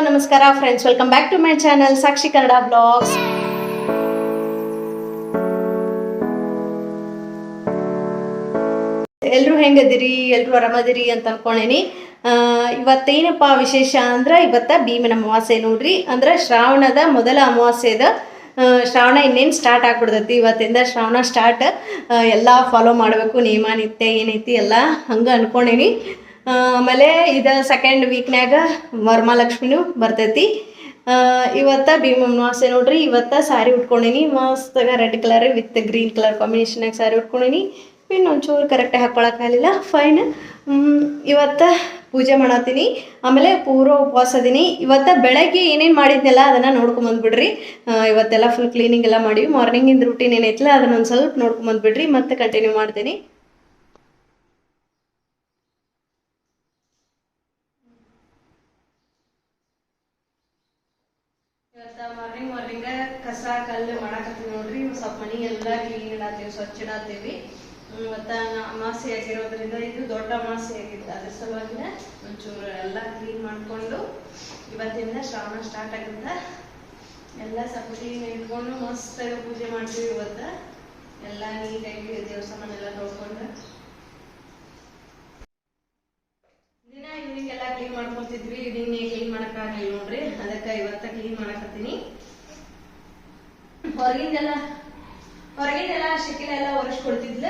ನಮಸ್ಕಾರ friends welcome back to my channel Sakshi Kannada blogs ಎಲ್ರು ಹೆಂಗದಿರಿ? ಎಲ್ರು ಆರಾಮದಿರಿ ಅಂತ ಅನ್ಕೊಂಡೇನಿ. ಇವತ್ತೇನಪ್ಪ ವಿಶೇಷ ಅಂದ್ರೆ ಇವತ್ತ ಭೀಮನ ಅಮಾವಾಸ್ಯೆ ನೋಡ್ರಿ. ಅಂದ್ರೆ ಶ್ರಾವಣದ ಮೊದಲ ಅಮಾವಾಸ್ಯೆದ ಶ್ರಾವಣ ಇನ್ನೇನು ಸ್ಟಾರ್ಟ್ ಆಗ್ಬಿಡ್ತೈತಿ. ಇವತ್ತಿಂದ ಶ್ರಾವಣ ಸ್ಟಾರ್ಟ್ ಎಲ್ಲ ಫಾಲೋ ಮಾಡಬೇಕು. ನಿಯಮ, ನಿತ್ಯ ಏನೈತಿ ಎಲ್ಲ ಹಂಗೆ ಅನ್ಕೊಂಡೇನಿ. ಆಮೇಲೆ ಇದು ಸೆಕೆಂಡ್ ವೀಕ್ನ್ಯಾಗ ವರಮಹಾಲಕ್ಷ್ಮಿನೂ ಬರ್ತೈತಿ. ಇವತ್ತು ಭೀಮ ಅಮಾವಾಸ್ಯೆ ನೋಡ್ರಿ, ಇವತ್ತ ಸಾರಿ ಉಟ್ಕೊಂಡೀನಿ. ಮಸ್ತಾಗ red colour with green colour ಕಾಂಬಿನೇಷನಾಗ sari ಉಟ್ಕೊಂಡೀನಿ. ಇನ್ನು ಒಂಚೂರು ಕರೆಕ್ಟಾಗಿ ಹಾಕ್ಕೊಳಕ್ಕಾಗಲಿಲ್ಲ ಫೈನ್ ಇವತ್ತು ಪೂಜೆ ಮಾಡತ್ತೀನಿ ಆಮೇಲೆ ಪೂರ್ವ ಉಪವಾಸ ಅದೀನಿ. ಇವತ್ತು ಬೆಳಗ್ಗೆ ಏನೇನು ಮಾಡಿದ್ನೆಲ್ಲ ಅದನ್ನು ನೋಡ್ಕೊಂಬಂದ್ಬಿಡ್ರಿ ಇವತ್ತೆಲ್ಲ ಫುಲ್ ಕ್ಲೀನಿಂಗ್ ಎಲ್ಲ ಮಾಡಿವಿ ಮಾರ್ನಿಂಗಿಂದ ರೂಟೀನ್ ಏನೈತಿಲ್ಲ ಅದನ್ನ ಒಂದು ಸ್ವಲ್ಪ ನೋಡ್ಕೊಂಬಂದ್ಬಿಡ್ರಿ ಮತ್ತೆ ಕಂಟಿನ್ಯೂ ಮಾಡ್ತೀನಿ. ಕಲ್ಲು ಮಾಡಾಕತ್ತೀವಿ ನೋಡ್ರಿ. ಸ್ವಲ್ಪ ಮನಿ ಎಲ್ಲ ಕ್ಲೀನ್ ಇಡಾತೀವಿ ಸ್ವಚ್ಛ ಇಡಾತೀವಿ ಮತ್ತ ಅಮಾಸೆ ಆಗಿರೋದ್ರಿಂದ ಇದು ದೊಡ್ಡ ಅಮಾಸೆ ಆಗಿತ್ತು. ಅದ್ರ ಸಲುವಾಗಿನ ಒಂಚೂರು ಎಲ್ಲ ಕ್ಲೀನ್ ಮಾಡ್ಕೊಂಡು ಇವತ್ತಿಂದ ಶ್ರಾವಣ ಸ್ಟಾರ್ಟ್ ಆಗುತ್ತ. ಎಲ್ಲ ಸ್ವಲ್ಪ ಕ್ಲೀನ್ ಇಟ್ಕೊಂಡು ಮಸ್ತ್ ಪೂಜೆ ಮಾಡ್ತೀವಿ ಇವತ್ತ. ಎಲ್ಲ ನೀಟಾಗಿ ದೇವಸ್ಥಾನನೆಲ್ಲ ನೋಡ್ಕೊಂಡು. ದಿನ ಈವ್ನಿಂಗ್ ಎಲ್ಲ ಕ್ಲೀನ್ ಮಾಡ್ಕೊಂತಿದ್ವಿ ಇದನ್ನೇ ಕ್ಲೀನ್ ಮಾಡಕ್ಕಾಗಲಿಲ್ಲ ನೋಡ್ರಿ ಅದಕ್ಕೆ ಇವತ್ತ ಕ್ಲೀನ್ ಮಾಡಕತ್ತೀನಿ ಹೊರಗಿಂದೆಲ್ಲ ಹೊರಗಿಂದೆಲ್ಲ ಶಿಕಿಲೆಲ್ಲ ಒರೆಸ್ಕೊಡ್ತಿದ್ಲ.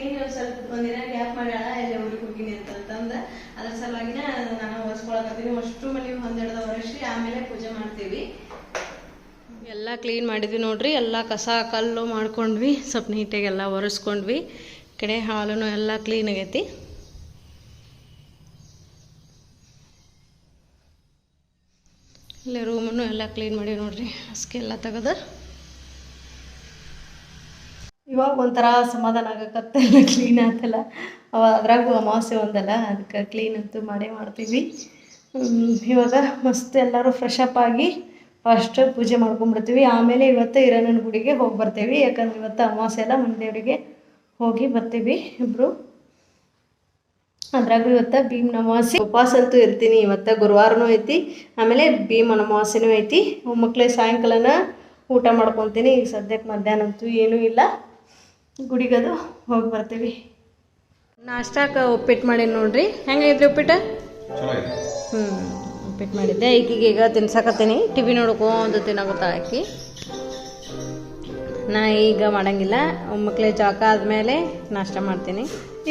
ನೀನು ಒಂದ್ ಸ್ವಲ್ಪ ಒಂದಿನ ಗ್ಯಾಪ್ ಮಾಡ್ಯಾಳ, ಎಲ್ಲ ಊರಿಗೆ ಹೋಗಿನಿ ಅಂತಂದ. ಅದ್ರ ಸಲುವಾಗಿನ ನಾನು ಒರೆಸ್ಕೊಳಕತ್ತೀನಿ ಅಷ್ಟು ಮನೆ ಒಂದೆರಡು ಒರೆಸಿ ಆಮೇಲೆ ಪೂಜೆ ಮಾಡ್ತೀವಿ. ಎಲ್ಲ ಕ್ಲೀನ್ ಮಾಡಿದ್ವಿ ನೋಡ್ರಿ. ಎಲ್ಲ ಕಸ, ಕಲ್ಲು ಮಾಡ್ಕೊಂಡ್ವಿ. ಸ್ವಲ್ಪ ನೀಟಾಗಿ ಎಲ್ಲ ಒರೆಸ್ಕೊಂಡ್ವಿ. ಕಡೆ ಹಾಲು ಎಲ್ಲ ಕ್ಲೀನ್ ಆಗೈತಿ. ಇಲ್ಲೇ ರೂಮನ್ನು ಎಲ್ಲ ಕ್ಲೀನ್ ಮಾಡಿ ನೋಡ್ರಿ. ಹಾಸಿಗೆ ಎಲ್ಲ ತೆಗೆದು. ಇವಾಗ ಒಂಥರ ಸಮಾಧಾನ ಆಗಕತ್ತಲ್ಲ ಕ್ಲೀನ್ ಆತಲ್ಲ. ಅವ ಅದ್ರಾಗೂ ಅಮಾವಾಸ್ಯೆ ಒಂದಲ್ಲ, ಅದಕ್ಕೆ ಕ್ಲೀನ್ ಅಂತೂ ಮಾಡೇ ಮಾಡ್ತೀವಿ. ಇವಾಗ ಮಸ್ತ್ ಎಲ್ಲರೂ ಫ್ರೆಶ್ ಅಪ್ ಆಗಿ ಫಸ್ಟ್ ಪೂಜೆ ಮಾಡ್ಕೊಂಡ್ಬಿಡ್ತೀವಿ. ಆಮೇಲೆ ಇವತ್ತು ಹಿರಣ್ಣನ ಗುಡಿಗೆ ಹೋಗಿ ಬರ್ತೀವಿ. ಯಾಕಂದ್ರೆ ಇವತ್ತು ಅಮಾವಾಸ್ಯೆ ಎಲ್ಲ ದೇವರಿಗೆ ಹೋಗಿ ಬರ್ತೀವಿ ಇಬ್ಬರು ಅದ್ರಾಗೂ ಇವತ್ತು ಭೀಮ್ ಅಮಾವಾಸ್ಯೆ. ಉಪವಾಸ ಅಂತೂ ಇರ್ತೀನಿ, ಇವತ್ತು ಗುರುವಾರನೂ ಐತಿ. ಆಮೇಲೆ ಭೀಮ್ ಅಮಾವಾಸ್ಯೆನೂ ಐತಿ. ಮಕ್ಕಳಿಗೆ ಸಾಯಂಕಾಲನ ಊಟ ಮಾಡ್ಕೊತೀನಿ. ಈಗ ಸದ್ಯಕ್ಕೆ ಮಧ್ಯಾಹ್ನ ಅಂತೂ ಏನೂ ಇಲ್ಲ. ಗುಡಿಗದು ಹೋಗಿ ಬರ್ತೀವಿ. ನಾಷ್ಟಾಕ ಉಪ್ಪಿಟ್ಟು ಮಾಡೀನಿ ನೋಡ್ರಿ. ಹೆಂಗೈತ್ರಿ ಉಪ್ಪಿಟ್ಟು ಹ್ಞೂ ಉಪ್ಪಿಟ್ಟು ಮಾಡಿದ್ದೆ. ಈಗೀಗ ಈಗ ತಿನ್ಸಕತ್ತೀನಿ. ಟಿ ವಿ ನೋಡ್ಕೊಂಡು ತಿನ್ನಗುತ್ತ ಆಕಿ ನಾ ಈಗ ಮಾಡಂಗಿಲ್ಲ. ಮಕ್ಳಿಗೆ ಜಾಕ ಆದಮೇಲೆ ನಾಷ್ಟ ಮಾಡ್ತೀನಿ.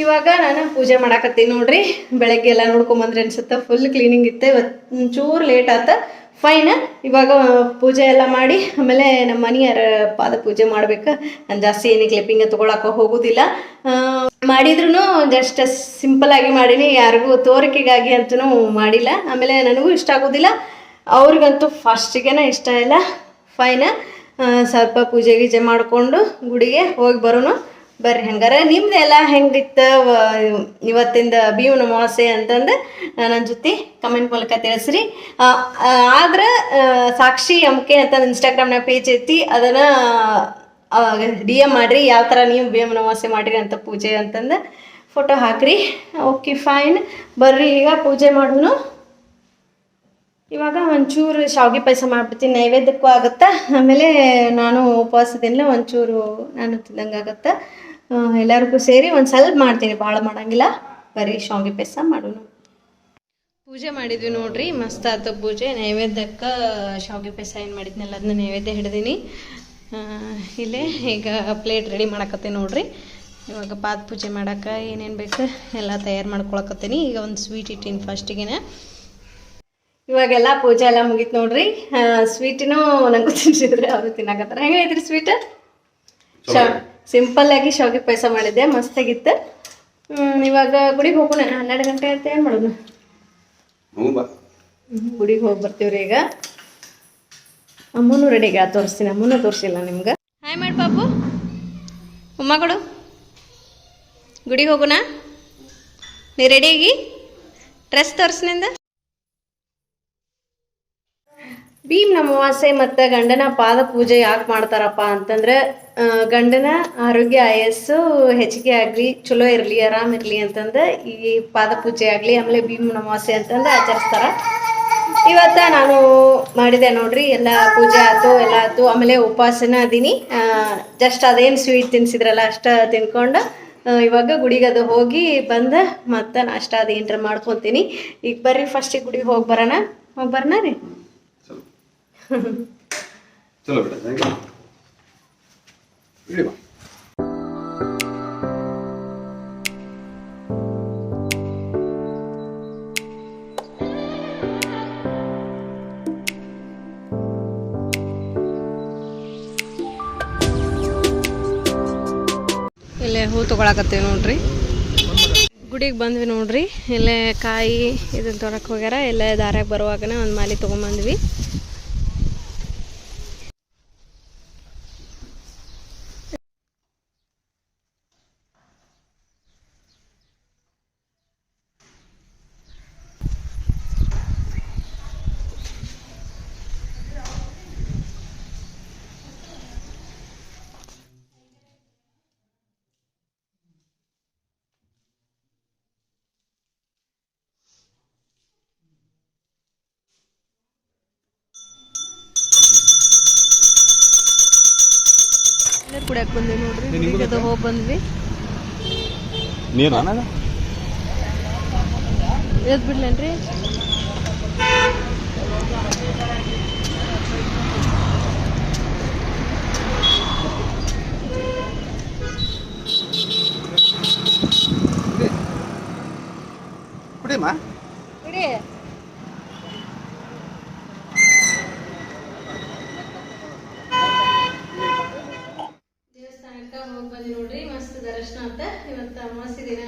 ಇವಾಗ ನಾನು ಪೂಜೆ ಮಾಡಾಕತ್ತೀನಿ ನೋಡ್ರಿ. ಬೆಳಗ್ಗೆ ಎಲ್ಲ ನೋಡ್ಕೊಂಬಂದ್ರೆ ಅನ್ಸುತ್ತೆ. ಫುಲ್ ಕ್ಲೀನಿಂಗ್ ಇತ್ತೆ. ಇವತ್ತು ಒಂಚೂರು ಲೇಟ್ ಆತ. ಫೈನ್ ಇವಾಗ ಪೂಜೆ ಎಲ್ಲ ಮಾಡಿ, ಆಮೇಲೆ ನಮ್ಮ ಮನೆಯರ ಪಾದ ಪೂಜೆ ಮಾಡ್ಬೇಕು. ನಾನು ಜಾಸ್ತಿ ಏನು ಕ್ಲಿಪ್ಪಿಂಗ್ ತೊಗೊಳಕ್ಕೆ ಹೋಗೋದಿಲ್ಲ. ಮಾಡಿದ್ರು ಜಸ್ಟ್ ಸಿಂಪಲ್ ಆಗಿ ಮಾಡೀನಿ. ಯಾರಿಗೂ ತೋರಿಕೆಗಾಗಿ ಅಂತೂ ಮಾಡಿಲ್ಲ. ಆಮೇಲೆ ನನಗೂ ಇಷ್ಟ ಆಗೋದಿಲ್ಲ. ಅವ್ರಿಗಂತೂ ಫಸ್ಟಿಗೆನ ಇಷ್ಟ ಇಲ್ಲ. ಫೈನ್ ಸ್ವಲ್ಪ ಪೂಜೆ ಗೀಜೆ ಮಾಡಿಕೊಂಡು ಗುಡಿಗೆ ಹೋಗಿ ಬರೋನು. ಬರ್ರಿ ಹಂಗಾರ. ನಿಮ್ದೆಲ್ಲ ಹೆಂಗಿತ್ತು ಇವತ್ತಿಂದ ಭೀಮನ ಅಮಾವಾಸ್ಯೆ ಅಂತಂದು ನನ್ನ ಜೊತೆ ಕಮೆಂಟ್ ಮೂಲಕ ತಿಳಿಸ್ರಿ. ಆದ್ರೆ ಸಾಕ್ಷಿ ಎಮ್ಕೆ ಅಂತ ಇನ್ಸ್ಟಾಗ್ರಾಮ್ನಾಗ ಪೇಜ್ ಐತಿ, ಅದನ್ನು ಡಿ ಎಂ ಮಾಡಿರಿ, ಯಾವ ಥರ ನೀವು ಭೀಮನ ಅಮಾವಾಸ್ಯೆ ಮಾಡಿರಿ ಅಂತ ಪೂಜೆ ಅಂತಂದು ಫೋಟೋ ಹಾಕ್ರಿ. ಓಕೆ ಫೈನ್ ಬರ್ರಿ, ಈಗ ಪೂಜೆ ಮಾಡೋನು. ಇವಾಗ ಒಂಚೂರು ಶಾವಿಗೆ ಪಾಯಸ ಮಾಡ್ಬಿಡ್ತೀನಿ, ನೈವೇದ್ಯಕ್ಕೂ ಆಗುತ್ತೆ. ಆಮೇಲೆ ನಾನು ಉಪವಾಸದಿಂದ ಒಂಚೂರು ನಾನು ತಿಂದಂಗೆ ಆಗುತ್ತೆ ಎಲ್ಲರಿಗೂ ಸೇರಿ ಒಂದು ಸ್ವಲ್ಪ ಮಾಡ್ತೀನಿ ಭಾಳ ಮಾಡಂಗಿಲ್ಲ. ಬರೀ ಶಾವಿಗೆ ಪಾಯಸ ಮಾಡೋಣ ಪೂಜೆ ಮಾಡಿದ್ವಿ ನೋಡ್ರಿ ಮಸ್ತ್ ಆಯ್ತು ಪೂಜೆ. ನೈವೇದ್ಯಕ್ಕೆ ಶಾವಿಗೆ ಪಾಯಸ ಏನು ಮಾಡಿದ್ನಲ್ಲ ಅದನ್ನ ನೈವೇದ್ಯ ಹಿಡ್ದೀನಿ. ಇಲ್ಲೇ ಈಗ ಪ್ಲೇಟ್ ರೆಡಿ ಮಾಡಕತ್ತೀನಿ ನೋಡ್ರಿ. ಇವಾಗ ಪಾದ ಪೂಜೆ ಮಾಡಕ್ಕೆ ಏನೇನು ಬೇಕು ಎಲ್ಲ ತಯಾರು ಮಾಡ್ಕೊಳಕತ್ತೀನಿ. ಈಗ ಒಂದು ಸ್ವೀಟ್ ಇಟ್ಟೀನಿ ಫಸ್ಟಿಗೆನ ಇವಾಗೆಲ್ಲ ಪೂಜೆ ಎಲ್ಲ ಮುಗೀತು ನೋಡ್ರಿ. ಸ್ವೀಟಿನೂ ನಂಗೆ ತಿನ್ಸಿದ್ರೆ ಅವರು ತಿನ್ನಕತ್ತಾರ. ಹೆಂಗೈತ್ರಿ ಸ್ವೀಟ್ ಸಿಂಪಲ್ ಆಗಿ ಶಾವಿಗೆ ಪಾಯಸ ಮಾಡಿದ್ದೆ ಮಸ್ತಾಗಿತ್ತು ಹ್ಮ್, ಇವಾಗ ಗುಡಿಗೆ ಹೋಗೋಣ ಹನ್ನೆರಡು ಗಂಟೆ ಆಯ್ತು ಏನು ಮಾಡೋದು? ಗುಡಿಗೆ ಹೋಗಿ ಬರ್ತೀವ್ರಿ ಈಗ. ಅಮ್ಮನೂ ರೆಡಿಗೆ ತೋರಿಸ್ತೀನಿ. ಅಮ್ಮನೂ ತೋರಿಸಿಲ್ಲ ನಿಮ್ಗೆ. ಹಾಯ್ ಮಾಡಿ ಪಾಪು ಉಮ್ಮಗಳು ಗುಡಿಗೆ ಹೋಗೋಣ. ನೀ ರೆಡಿಯಾಗಿ ಡ್ರೆಸ್ ತೋರಿಸ್ನಿಂದ ಭೀಮ್ ಅಮಾವಾಸ್ಯೆ ಮತ್ತು ಗಂಡನ ಪಾದ ಪೂಜೆ ಯಾಕೆ ಮಾಡ್ತಾರಪ್ಪ ಅಂತಂದ್ರೆ ಗಂಡನ ಆರೋಗ್ಯ ಆಯಸ್ಸು ಹೆಚ್ಚಿಗೆ ಆಗಲಿ, ಚಲೋ ಇರಲಿ ಆರಾಮಿರಲಿ ಅಂತಂದು ಈ ಪಾದ ಪೂಜೆ ಆಗಲಿ, ಆಮೇಲೆ ಭೀಮ್ ಅಮಾವಾಸ್ಯೆ ಅಂತಂದು ಆಚರಿಸ್ತಾರ. ಇವತ್ತ ನಾನು ಮಾಡಿದೆ ನೋಡ್ರಿ, ಎಲ್ಲ ಪೂಜೆ ಆಯ್ತು, ಎಲ್ಲ ಆಯ್ತು, ಆಮೇಲೆ ಉಪವಾಸನ ಅದೀನಿ ಜಸ್ಟ್ ಅದೇನು ಸ್ವೀಟ್ ತಿನ್ಸಿದ್ರಲ್ಲ ಅಷ್ಟ ತಿನ್ಕೊಂಡು ಇವಾಗ ಗುಡಿಗೆ ಅದು ಹೋಗಿ ಬಂದ ಮತ್ತೆ ನಾಷ್ಟ ಅದು ಏನ್ರ ಮಾಡ್ಕೊತೀನಿ. ಈಗ ಬರ್ರಿ ಫಸ್ಟಿಗೆ ಗುಡಿಗೆ ಹೋಗಿ ಬರೋಣ. ಹೋಗಿ ಬರೋಣ ರೀ? ಚಲೋ ಬೇಡ ಬಾ ಇಲ್ಲೇ ಹೂ ತೊಗೊಳಕತ್ತೀವಿ ನೋಡ್ರಿ. ಗುಡಿಗೆ ಬಂದ್ವಿ ನೋಡ್ರಿ. ಇಲ್ಲೇ ಕಾಯಿ ಇದನ್ನ ತೊಗೊಳಕ್ ಹೋಗ್ಯಾರ. ಇಲ್ಲೇ ದಾರ್ಯಾಗ ಬರುವಾಗನ ಒಂದು ಮಾಲಿ ತೊಗೊಂಬಂದ್ವಿ. ಇಲ್ಲೇ ಕುಡಿಯಕ್ಕೆ ಬಂದ್ವಿ ನೋಡ್ರಿ. ಅದು ಹೋಗಿ ಬಂದ್ವಿ. ನೀರು ಎದ್ ಬಿಡ್ಲೇನ್ರಿ ಕುಡಿಯಮ್ಮ ಬಿಡಿ ದೇವಸ್ಥಾನಕ್ಕೆ ಹೋಗಿ ಬಂದ್ವಿ ನೋಡ್ರಿ ಮಸ್ತ್ ದರ್ಶನ ಅಂತ ಇವತ್ತು ಅಮಾವಾಸ್ಯೆ ದಿನ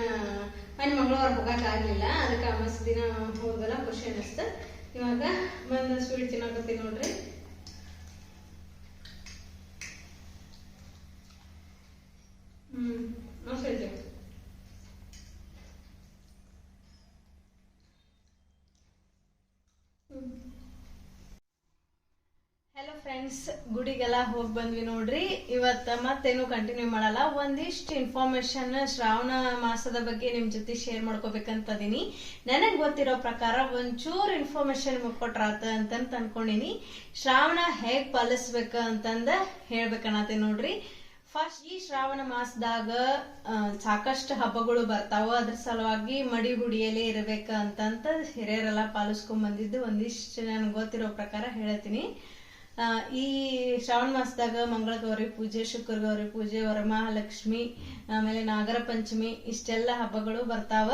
ಮನೆ ಮಂಗಳವಾರ ಹೋಗಕ್ ಆಗ್ಲಿಲ್ಲ ಅದಕ್ಕೆ ಅಮಾವಾಸ್ಯೆ ದಿನ ಹೋದಲ್ಲ ಖುಷಿ ಅನಿಸ್ತ ಇವಾಗ ಬಂದು ಸ್ವೀಟ್ ತಿನ್ನಕತ್ತೀನಿ ನೋಡ್ರಿ. ಹ್ಮ್ ಮಸ್ತ್ ಐತಿ ಹಲೋ ಫ್ರೆಂಡ್ಸ್ ಗುಡಿಗೆಲ್ಲ ಹೋಗಿ ಬಂದ್ವಿ ನೋಡ್ರಿ. ಇವತ್ತ ಮತ್ತೇನು ಕಂಟಿನ್ಯೂ ಮಾಡಲ್ಲ. ಒಂದಿಷ್ಟು ಇನ್ಫಾರ್ಮೇಶನ್ ಶ್ರಾವಣ ಮಾಸದ ಬಗ್ಗೆ ನಿಮ್ ಜೊತೆ ಶೇರ್ ಮಾಡ್ಕೋಬೇಕಂತ ಅದೀನಿ ನನಗ್ ಗೊತ್ತಿರೋ ಪ್ರಕಾರ ಒಂಚೂರು ಇನ್ಫಾರ್ಮೇಶನ್ ಕೊಟ್ರ ಅಂತಂತ ಅನ್ಕೊಂಡಿನಿ. ಶ್ರಾವಣ ಹೇಗ್ ಪಾಲಿಸ್ಬೇಕ ಅಂತಂದ ಹೇಳ್ಬೇಕನ್ನತ್ತೆ ನೋಡ್ರಿ. ಫಸ್ಟ್ ಈ ಶ್ರಾವಣ ಮಾಸದಾಗ ಸಾಕಷ್ಟು ಹಬ್ಬಗಳು ಬರ್ತಾವ. ಅದ್ರ ಸಲುವಾಗಿ ಮಡಿ ಹುಡಿಯಲ್ಲೇ ಇರ್ಬೇಕ ಅಂತಂತ ಹಿರಿಯರೆಲ್ಲ ಪಾಲಿಸ್ಕೊಂಡ್ ಬಂದಿದ್ದು ಒಂದಿಷ್ಟು ನನ್ಗೆ ಗೊತ್ತಿರೋ ಪ್ರಕಾರ ಹೇಳ್ತೀನಿ. ಈ ಶ್ರಾವಣ ಮಾಸದಾಗ ಮಂಗಳ ಗೌರಿ ಪೂಜೆ ಶುಕ್ರ ಗೌರಿ ಪೂಜೆ, ವರಮಹಾಲಕ್ಷ್ಮಿ, ಆಮೇಲೆ ನಾಗರ ಪಂಚಮಿ ಇಷ್ಟೆಲ್ಲ ಹಬ್ಬಗಳು ಬರ್ತಾವ.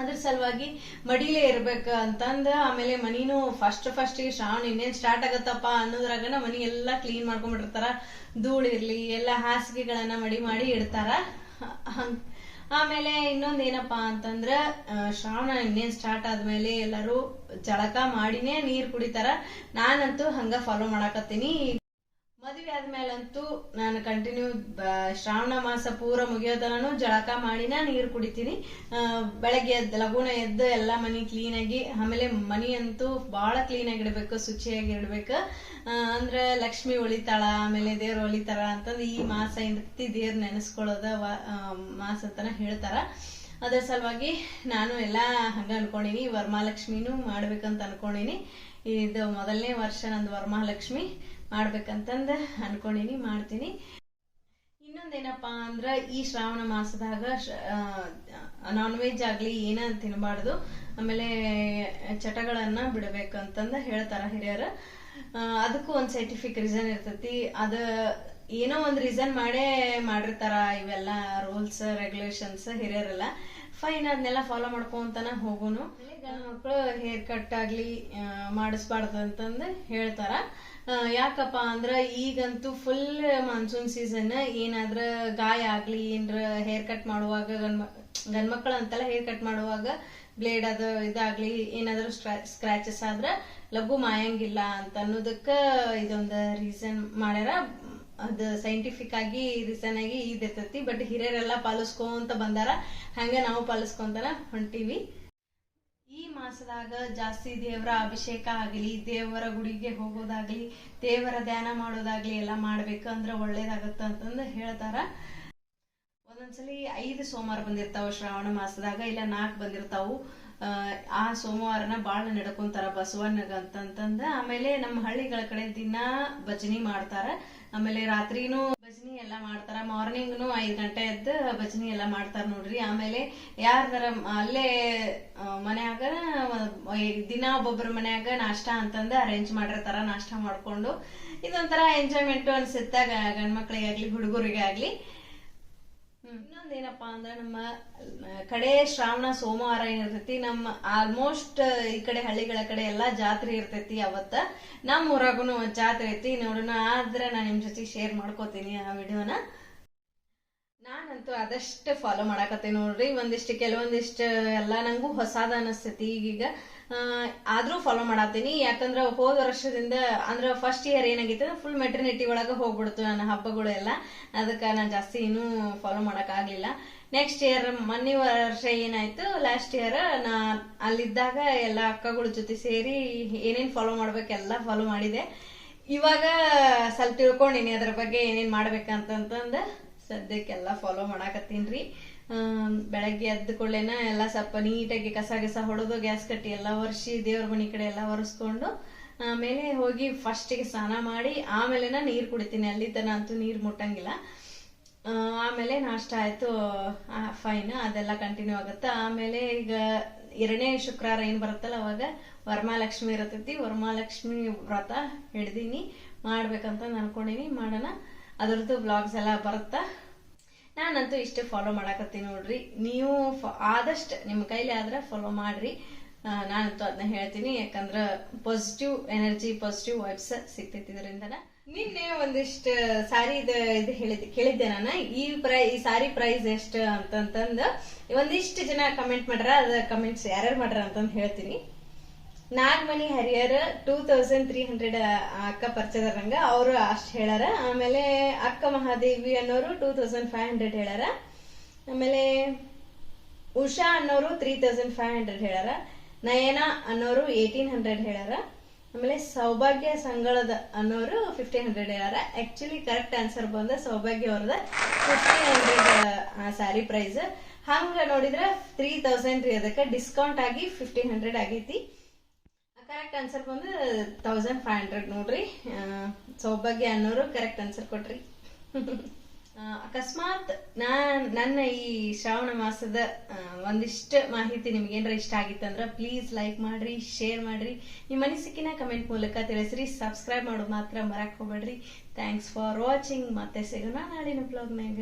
ಅದ್ರ ಸಲುವಾಗಿ ಮಡಿಲೇ ಇರ್ಬೇಕು ಅಂತಂದ, ಆಮೇಲೆ ಮನಿನೂ ಫಸ್ಟ್ ಫಸ್ಟ್ ಶ್ರಾವಣ ಇನ್ನೇನ್ ಸ್ಟಾರ್ಟ್ ಆಗತ್ತಪ್ಪ ಅನ್ನೋದ್ರಾಗನ ಮನಿ ಎಲ್ಲಾ ಕ್ಲೀನ್ ಮಾಡ್ಕೊಂಡ್ಬಿಟ್ಟಿರ್ತಾರ. ಧೂಳ್ ಇರ್ಲಿ ಎಲ್ಲ ಹಾಸಿಗೆಗಳನ್ನ ಮಡಿ ಮಾಡಿ ಇಡ್ತಾರ. ಹಂಗ್ ಆಮೇಲೆ ಇನ್ನೊಂದ್ ಏನಪ್ಪಾ ಅಂತಂದ್ರ ಶ್ರಾವಣ ಇನ್ನೇನ್ ಸ್ಟಾರ್ಟ್ ಆದ್ಮೇಲೆ ಎಲ್ಲರೂ ಜಳಕ ಮಾಡಿನೇ ನೀರ್ ಕುಡಿತಾರ. ನಾನಂತೂ ಹಂಗ ಫಾಲೋ ಮಾಡಾಕತ್ತೀನಿ. ಮದುವೆ ಆದ್ಮೇಲಂತೂ ನಾನು ಕಂಟಿನ್ಯೂ ಶ್ರಾವಣ ಮಾಸ ಪೂರ ಮುಗಿಯೋತನೂ ಜಳಕ ಮಾಡಿನ ನೀರು ಕುಡಿತೀನಿ. ಬೆಳಗ್ಗೆ ಎದ್ದು ಲಗುಣ ಎದ್ದು ಎಲ್ಲ ಮನಿ ಕ್ಲೀನ್ ಆಗಿ, ಆಮೇಲೆ ಮನಿ ಅಂತೂ ಬಹಳ ಕ್ಲೀನ್ ಆಗಿ ಇಡ್ಬೇಕು, ಶುಚಿಯಾಗಿ ಇಡ್ಬೇಕು. ಅಂದ್ರೆ ಲಕ್ಷ್ಮಿ ಒಳಿತಾಳ, ಆಮೇಲೆ ದೇವ್ರು ಒಳಿತಾಳ ಅಂತಂದು ಈ ಮಾಸ ಇಂದಿ ದೇವ್ರ ನೆನೆಸ್ಕೊಳ್ಳೋದ ಮಾಸ ಅಂತಾನ ಹೇಳ್ತಾರ. ಅದ್ರ ಸಲುವಾಗಿ ನಾನು ಎಲ್ಲ ಹಂಗ ಅನ್ಕೊಂಡಿನಿ, ವರಮಹಾಲಕ್ಷ್ಮಿನೂ ಮಾಡ್ಬೇಕಂತ ಅನ್ಕೊಂಡಿನಿ. ಇದು ಮೊದಲನೇ ವರ್ಷ ನಂದು ವರಮಹಾಲಕ್ಷ್ಮಿ. ಮಾಡ್ಬೇಕಂತಂದ ಅನ್ಕೊಂಡಿನಿ, ಮಾಡ್ತೀನಿ. ಇನ್ನೊಂದೇನಪ್ಪಾ ಅಂದ್ರ ಈ ಶ್ರಾವಣ ಮಾಸದಾಗ ನಾನ್ ವೆಜ್ ಆಗ್ಲಿ ಏನ ತಿನ್ಬಾರ್ದು. ಆಮೇಲೆ ಚಟಗಳನ್ನ ಬಿಡಬೇಕಂತಂದ ಹೇಳ್ತಾರ ಹಿರಿಯರು. ಅದಕ್ಕೂ ಒಂದ್ ಸೈಂಟಿಫಿಕ್ ರೀಸನ್ ಇರ್ತೈತಿ. ಅದ ಏನೋ ಒಂದ್ ರೀಸನ್ ಮಾಡೇ ಮಾಡಿರ್ತಾರ ಇವೆಲ್ಲ ರೂಲ್ಸ್ ರೆಗ್ಯುಲೇಷನ್ಸ್ ಹಿರಿಯರೆಲ್ಲ. ಫೈನ್ ಅದನ್ನೆಲ್ಲ ಫಾಲೋ ಮಾಡ್ಕೊಂತಾನ ಹೋಗುನು. ಮಕ್ಕಳು ಹೇರ್ ಕಟ್ ಆಗ್ಲಿ ಮಾಡಿಸ್ಬಾರ್ದು ಅಂತಂದು ಹೇಳ್ತಾರ. ಯಾಕಪ್ಪ ಅಂದ್ರ ಈಗಂತೂ ಫುಲ್ ಮಾನ್ಸೂನ್ ಸೀಸನ್ ಏನಾದ್ರ ಗಾಯ ಆಗ್ಲಿ, ಏನ್ರ ಹೇರ್ ಕಟ್ ಮಾಡುವಾಗ ಗಂಡ್ ಗಂಡ್ಮಕ್ಳು ಅಂತೆಲ್ಲ ಹೇರ್ ಕಟ್ ಮಾಡುವಾಗ ಬ್ಲೇಡ್ ಅದು ಇದಾಗ್ಲಿ, ಏನಾದ್ರೂ ಸ್ಕ್ರಾಚಸ್ ಆದ್ರ ಲಘು ಮಾಯಂಗಿಲ್ಲ ಅಂತ ಅನ್ನೋದಕ್ಕ ಇದೊಂದು ರೀಸನ್ ಮಾಡ್ಯಾರ. ಅದ ಸೈಂಟಿಫಿಕ್ ಆಗಿ ರೀಸನ್ ಆಗಿ ಇದಿರ್ತೈತಿ ಬಟ್ ಹಿರಿಯರೆಲ್ಲ ಪಾಲಿಸ್ಕೊಂತ ಬಂದಾರ. ಹಂಗ ನಾವು ಪಾಲಿಸ್ಕೊಂತಾನ ಹೊಂಟಿವಿ. ಈ ಮಾಸದಾಗ ಜಾಸ್ತಿ ದೇವರ ಅಭಿಷೇಕ ಆಗಲಿ ದೇವರ ಗುಡಿಗೆ ಹೋಗೋದಾಗ್ಲಿ ದೇವರ ಧ್ಯಾನ ಮಾಡೋದಾಗ್ಲಿ ಎಲ್ಲ ಮಾಡ್ಬೇಕು ಅಂದ್ರೆ ಒಳ್ಳೇದಾಗತ್ತ ಅಂತಂದು ಹೇಳ್ತಾರ. ಒಂದೊಂದ್ಸಲಿ ಐದು ಸೋಮವಾರ ಬಂದಿರ್ತಾವ ಶ್ರಾವಣ ಮಾಸದಾಗ ಇಲ್ಲ ನಾಲ್ಕು ಬಂದಿರ್ತಾವು. ಆ, ಸೋಮವಾರನ ಬಾಳ ನಡ್ಕೊಂತಾರ ಬಸವಣ್ಣಗ ಅಂತಂತಂದ. ಆಮೇಲೆ ನಮ್ಮ ಹಳ್ಳಿಗಳ ಕಡೆ ದಿನ ಭಜನಿ ಮಾಡ್ತಾರ. ಆಮೇಲೆ ರಾತ್ರಿನೂ ಭಜನಿ ಎಲ್ಲ ಮಾಡ್ತಾರ. ಮಾರ್ನಿಂಗ್ನು ಐದು ಗಂಟೆ ಎದ್ದು ಭಜನಿ ಎಲ್ಲ ಮಾಡ್ತಾರ ನೋಡ್ರಿ. ಆಮೇಲೆ ಯಾರ್ದಾರ ಅಲ್ಲೇ ಮನ್ಯಾಗ ದಿನಾ ಒಬ್ಬೊಬ್ರ ಮನ್ಯಾಗ ನಾಷ್ಟಾ ಅಂತಂದ ಅರೇಂಜ್ ಮಾಡಿರ್ತಾರ. ನಾಷ್ಟ ಮಾಡ್ಕೊಂಡು ಇದೊಂಥರ ಎಂಜಾಯ್ಮೆಂಟ್ ಅನ್ಸುತ್ತ. ಗಂಡ್ಮಕ್ಳಿಗಾಗ್ಲಿ, ಹುಡುಗರಿಗಾಗ್ಲಿ. ಹ್ಮ್. ಇನ್ನೊಂದೇನಪ್ಪಾ ಅಂದ್ರೆ ನಮ್ಮ ಕಡೆ ಶ್ರಾವಣ, ಸೋಮವಾರ ಏನಿರ್ತೈತಿ, ನಮ್ಮ ಆಲ್ಮೋಸ್ಟ್ ಈ ಕಡೆ ಹಳ್ಳಿಗಳ ಕಡೆ ಎಲ್ಲಾ ಜಾತ್ರೆ ಇರ್ತೈತಿ ಅವತ್ತ. ನಮ್ಮ ಊರಾಗುನು ಜಾತ್ರೆ ಐತಿ, ನೋಡೋಣ. ಆದ್ರೆ ನಾನು ನಿಮ್ ಜೊತೆ ಶೇರ್ ಮಾಡ್ಕೋತೀನಿ ಆ ವಿಡಿಯೋನ. ನಾನಂತೂ ಆದಷ್ಟು ಫಾಲೋ ಮಾಡಾಕತ್ತೀನಿ ನೋಡ್ರಿ. ಒಂದಿಷ್ಟು, ಕೆಲವೊಂದಿಷ್ಟು ಎಲ್ಲ ನಂಗೂ ಹೊಸಾದ ಅನಿಸ್ತೈತಿ. ಈಗೀಗ ಆದ್ರೂ ಫಾಲೋ ಮಾಡತ್ತೀನಿ ಯಾಕಂದ್ರೆ ಹೋದ ವರ್ಷದಿಂದ, ಅಂದ್ರೆ ಫಸ್ಟ್ ಇಯರ್ ಏನಾಗಿತ್ತು ಫುಲ್ ಮೆಟರ್ನಿಟಿ ಒಳಗೆ ಹೋಗ್ಬಿಡ್ತು ನನ್ನ ಹಬ್ಬಗಳು ಎಲ್ಲ. ಅದಕ್ಕೆ ನಾನು ಜಾಸ್ತಿ ಇನ್ನೂ ಫಾಲೋ ಮಾಡಕ್ ಆಗ್ಲಿಲ್ಲ. ನೆಕ್ಸ್ಟ್ ಇಯರ್ ಮೊನ್ನೆ ವರ್ಷ ಏನಾಯ್ತು ಲಾಸ್ಟ್ ಇಯರ್ ನಾ ಅಲ್ಲಿದ್ದಾಗ ಎಲ್ಲ ಅಕ್ಕಗಳ ಜೊತೆ ಸೇರಿ ಏನೇನ್ ಫಾಲೋ ಮಾಡ್ಬೇಕೆಲ್ಲ ಫಾಲೋ ಮಾಡಿದೆ. ಇವಾಗ ಸ್ವಲ್ಪ ತಿಳ್ಕೊಂಡಿನಿ ಅದ್ರ ಬಗ್ಗೆ ಏನೇನ್ ಮಾಡ್ಬೇಕಂತಂತಂದ. ಸದ್ಯಕ್ಕೆಲ್ಲ ಫಾಲೋ ಮಾಡಾಕತ್ತೀನ್ರಿ ಬೆಳಗ್ಗೆ ಎದ್ದ ಕೂಡಲೇನ ಎಲ್ಲ ಸ್ವಲ್ಪ ನೀಟಾಗಿ ಕಸ ಗಿಸ ಹೊಡೆದು ಗ್ಯಾಸ್ ಕಟ್ಟಿ ಎಲ್ಲ ಒರೆಸಿ ದೇವ್ರ ಮನೆ ಕಡೆ ಎಲ್ಲ ಒರೆಸ್ಕೊಂಡು, ಆಮೇಲೆ ಹೋಗಿ ಫಸ್ಟಿಗೆ ಸ್ನಾನ ಮಾಡಿ, ಆಮೇಲೆನ ನೀರು ಕುಡಿತೀನಿ. ಅಲ್ಲಿ ತನ ಅಂತೂ ನೀರು ಮುಟ್ಟಂಗಿಲ್ಲ. ಆಮೇಲೆ ನಾಷ್ಟ ಆಯ್ತು ಫೈನ್ ಅದೆಲ್ಲ ಕಂಟಿನ್ಯೂ ಆಗುತ್ತೆ. ಆಮೇಲೆ ಈಗ ಎರಡನೇ ಶುಕ್ರವಾರ ಏನ್ ಬರುತ್ತಲ್ಲ ಅವಾಗ? ವರಮಹಾಲಕ್ಷ್ಮಿ ಇರತೈತಿ. ವರಮಹಾಲಕ್ಷ್ಮಿ ವ್ರತ ಹಿಡ್ದೀನಿ. ಮಾಡ್ಬೇಕಂತ ಅನ್ಕೊಂಡಿನಿ. ಮಾಡೋಣ. ಅದರದ್ದು ಬ್ಲಾಗ್ಸ್ ಎಲ್ಲ ಬರುತ್ತಾ? ನಾನಂತೂ ಇಷ್ಟೇ ಫಾಲೋ ಮಾಡಾಕತ್ತೀನಿ ನೋಡ್ರಿ. ನೀವು ಆದಷ್ಟು ನಿಮ್ಮ ಕೈಲಿ ಆದ್ರೆ ಫಾಲೋ ಮಾಡ್ರಿ. ನಾನಂತೂ ಅದನ್ನ ಹೇಳ್ತೀನಿ. ಯಾಕಂದ್ರೆ ಪಾಸಿಟಿವ್ ಎನರ್ಜಿ ಪಾಸಿಟಿವ್ ವೈಬ್ಸ್ ಸಿಗ್ತೈತಿ ಇದರಿಂದನ. ನಿನ್ನೆ ಒಂದಿಷ್ಟು ಸಾರಿ ಇದು ಇದು ಹೇಳಿದ್ದೆ ಕೇಳಿದ್ದೆ ನಾನು. ಈ ಪ್ರೈ ಈ ಸಾರಿ ಪ್ರೈಸ್ ಎಷ್ಟು ಅಂತಂತಂದು ಒಂದಿಷ್ಟು ಜನ ಕಮೆಂಟ್ ಮಾಡ್ರ. ಅದ ಕಮೆಂಟ್ಸ್ ಯಾರ್ಯಾರು ಮಾಡ್ರ ಅಂತಂದು ಹೇಳ್ತೀನಿ. Nagamani Hariyar two thousand three hundred ಅಕ್ಕ ಪರಿಚಯದಂಗ ಅವರು ಅಷ್ಟು ಹೇಳಾರ ಆಮೇಲೆ ಅಕ್ಕ ಮಹಾದೇವಿ ಅನ್ನೋರು ಟೂ ತೌಸಂಡ್ ಫೈವ್ ಹಂಡ್ರೆಡ್ ಹೇಳಾರ ಆಮೇಲೆ ಉಷಾ ಅನ್ನೋರು ತ್ರೀ ತೌಸಂಡ್ ಫೈವ್ ಹಂಡ್ರೆಡ್ ಹೇಳಾರ ನಯನ ಅನ್ನೋರು ಏಯ್ಟೀನ್ ಹಂಡ್ರೆಡ್ ಹೇಳಾರ ಆಮೇಲೆ ಸೌಭಾಗ್ಯ ಸಂಗಳದ ಅನ್ನೋರು ಫಿಫ್ಟೀನ್ ಹಂಡ್ರೆಡ್ ಹೇಳಾರ ಆಕ್ಚುಲಿ ಕರೆಕ್ಟ್ ಆನ್ಸರ್ ಬಂದ ಸೌಭಾಗ್ಯ ಅವ್ರದ ಫಿಫ್ಟೀನ್ ಹಂಡ್ರೆಡ್ ಸ್ಯಾರಿ ಪ್ರೈಸ್ ಹಂಗ ನೋಡಿದ್ರೆ ತ್ರೀ ತೌಸಂಡ್ ರೀ ಅದಕ್ಕೆ ಡಿಸ್ಕೌಂಟ್ ಆಗಿ ಫಿಫ್ಟೀನ್ ಹಂಡ್ರೆಡ್ ಆಗೈತಿ. ಕರೆಕ್ಟ್ ಆನ್ಸರ್ ಬಂದು ತೌಸಂಡ್ ಫೈವ್ ಹಂಡ್ರೆಡ್ ನೋಡ್ರಿ. ಸೌಭಾಗ್ಯ ಅನ್ನೋರು ಕರೆಕ್ಟ್ ಆನ್ಸರ್ ಕೊಟ್ರಿ. ಅಕಸ್ಮಾತ್ ನಾ ನನ್ನ ಈ ಶ್ರಾವಣ ಮಾಸದ ಒಂದಿಷ್ಟು ಮಾಹಿತಿ ನಿಮ್ಗೇನರ ಇಷ್ಟ ಆಗಿತ್ತಂದ್ರ ಪ್ಲೀಸ್ ಲೈಕ್ ಮಾಡ್ರಿ ಶೇರ್ ಮಾಡ್ರಿ. ನಿಮ್ಮ ಅನಿಸಿಕಿನ ಕಮೆಂಟ್ ಮೂಲಕ ತಿಳಿಸ್ರಿ. ಸಬ್ಸ್ಕ್ರೈಬ್ ಮಾಡೋದು ಮಾತ್ರ ಮರಕ್ ಹೋಗ್ಬೇಡ್ರಿ. ಥ್ಯಾಂಕ್ಸ್ ಫಾರ್ ವಾಚಿಂಗ್ ಮತ್ತೆ ಸಿಗೋಣ ನಾಳಿನ ಬ್ಲಾಗ್ನಾಗ